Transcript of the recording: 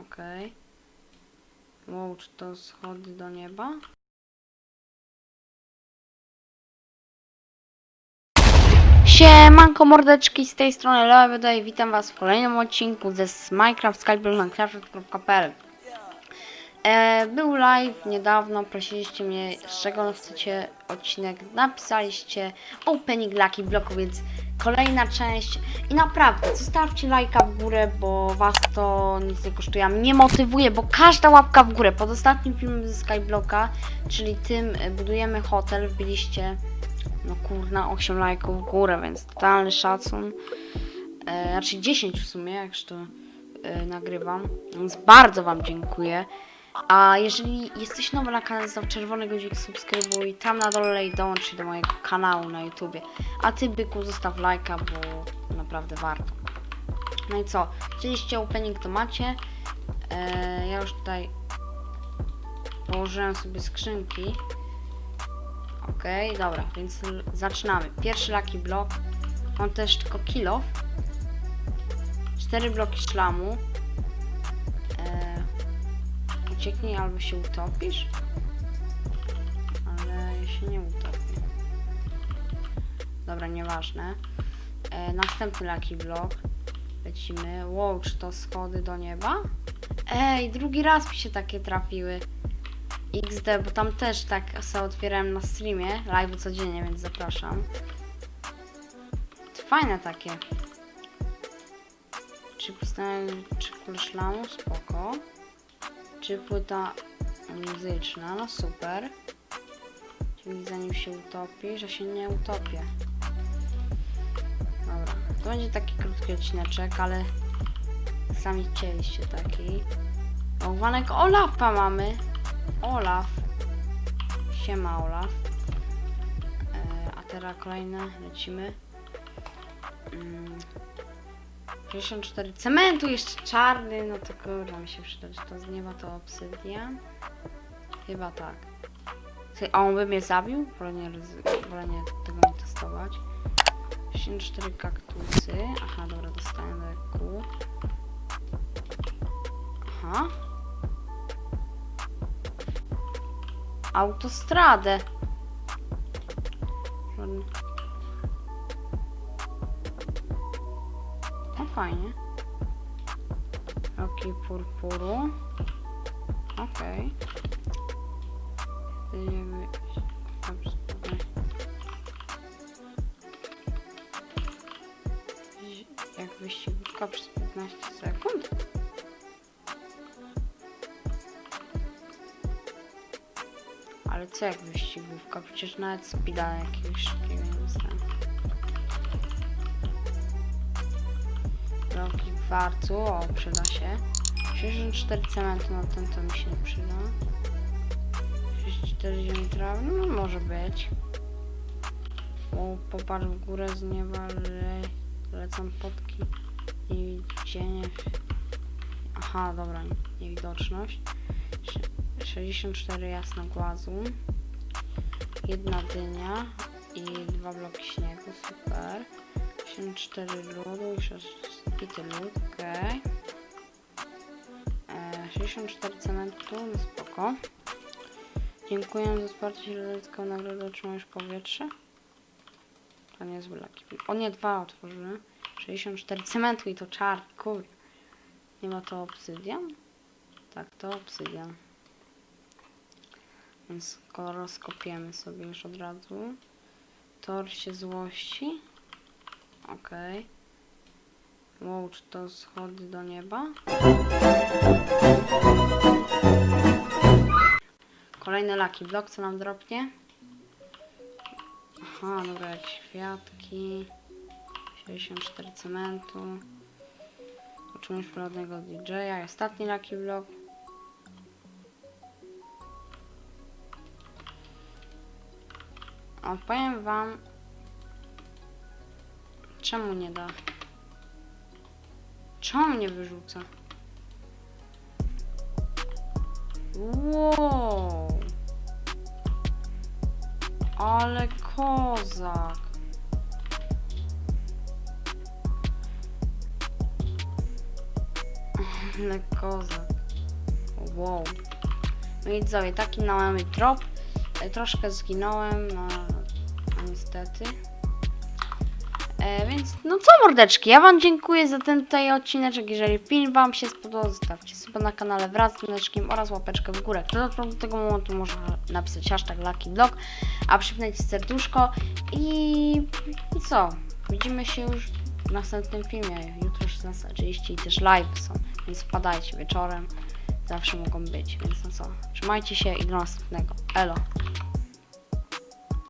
Okej. Wow, czy to schody do nieba? Siemanko mordeczki, z tej strony Leo wydaje, witam was w kolejnym odcinku ze Minecraft Skype na craft.pl e, Był live niedawno, prosiliście mnie z czego chcecie odcinek, napisaliście opening Lucky Blocku, więc kolejna część i naprawdę zostawcie lajka w górę, bo was to nic nie kosztuje, mnie motywuje, bo każda łapka w górę, pod ostatnim filmem ze Skyblocka, czyli tym e, budujemy hotel, wbiliście no kurna, 8 lajków w górę, więc totalny szacun. E, znaczy 10 w sumie, jak to e, nagrywam. Więc bardzo Wam dziękuję. A jeżeli jesteś nowy na kanale, zostaw czerwony guzik, subskrybuj tam na dole i dołącz do mojego kanału na YouTubie. A Ty, byku, zostaw lajka, bo naprawdę warto. No i co? Chcieliście opening, to macie. E, ja już tutaj położyłem sobie skrzynki. Okej, dobra, więc zaczynamy. Pierwszy lucky block. Mam też tylko kill Cztery bloki szlamu. Ucieknij albo się utopisz. Ale ja się nie utopię. Dobra, nieważne. E, następny lucky block. Lecimy. Wow, czy to schody do nieba? Ej, drugi raz mi się takie trafiły. XD, bo tam też tak sobie otwierałem na streamie, live codziennie, więc zapraszam. Fajne takie. Czy postanowię, czy szlamu? Spoko. Czy płyta muzyczna? No super. Czyli zanim się utopi, że się nie utopię. Dobra, to będzie taki krótki odcineczek, ale sami chcieliście taki. Bałwanek Olafa mamy. Olaf. Siema Olaf. E, a teraz kolejne lecimy. Mm. 64 cementu jeszcze czarny, no to kurwa mi się przyda, czy to z nieba to obsydian? Chyba tak. A on by mnie zabił? Wolę nie, tego nie testować. 64 kaktusy. Aha, dobra, dostaję do eku. Aha. autostradę. Żadny- fajnie. Roki purpuru. Okej. Jedziemy- Dobrze, dobra. Jak wyścigówka przez 15 sekund? Ale co jak wyścigówka? Przecież nawet speeda jakiegoś szybkiego nie dostałem. Bloki kwarcu, o przyda się. 64 cementu, no ten to mi się nie przyda. 64 ziemi trawy, no może być. O, popatrz w górę z nieba, le, lecą potki i cienie. Aha, dobra, niewidoczność. 64 jasno głazu, jedna dynia i dwa bloki śniegu, super. 84 ludu i 6 okej. E, 64 cementu, no spoko. Dziękuję za wsparcie środowiska nagrodę otrzymujesz powietrze. To nie jest laki. O nie, dwa otworzyłem. 64 cementu i to czar, kur. Nie ma to obsydian? Tak, to obsydian. Więc go rozkopiemy sobie już od razu. Tor się złości. Okej. Wow, czy to schody do nieba? Kolejny lucky block, co nam dropnie? Aha, dobra, jak światki. 64 cementu. Otrzymujesz prywatnego DJ-a. Ostatni lucky block. Opowiem wam czemu nie da. Czemu mnie wyrzuca? Wow. Ale kozak. Ale kozak. wow. No i widzowie, taki mamy drop. E, Troszkę zginąłem, no, no niestety. E, więc no co mordeczki, ja wam dziękuję za ten tutaj odcineczek. Jeżeli film wam się spodobał, zostawcie suba na kanale wraz z dzwoneczkiem oraz łapeczkę w górę. Kto do tego momentu może napisać hashtag LuckyBlock, a przypnąć serduszko i, i co? Widzimy się już w następnym filmie. Jutro 16.30 i też live są, więc wpadajcie wieczorem. Zawsze mogą być, więc no co? Trzymajcie się i do następnego. Elo.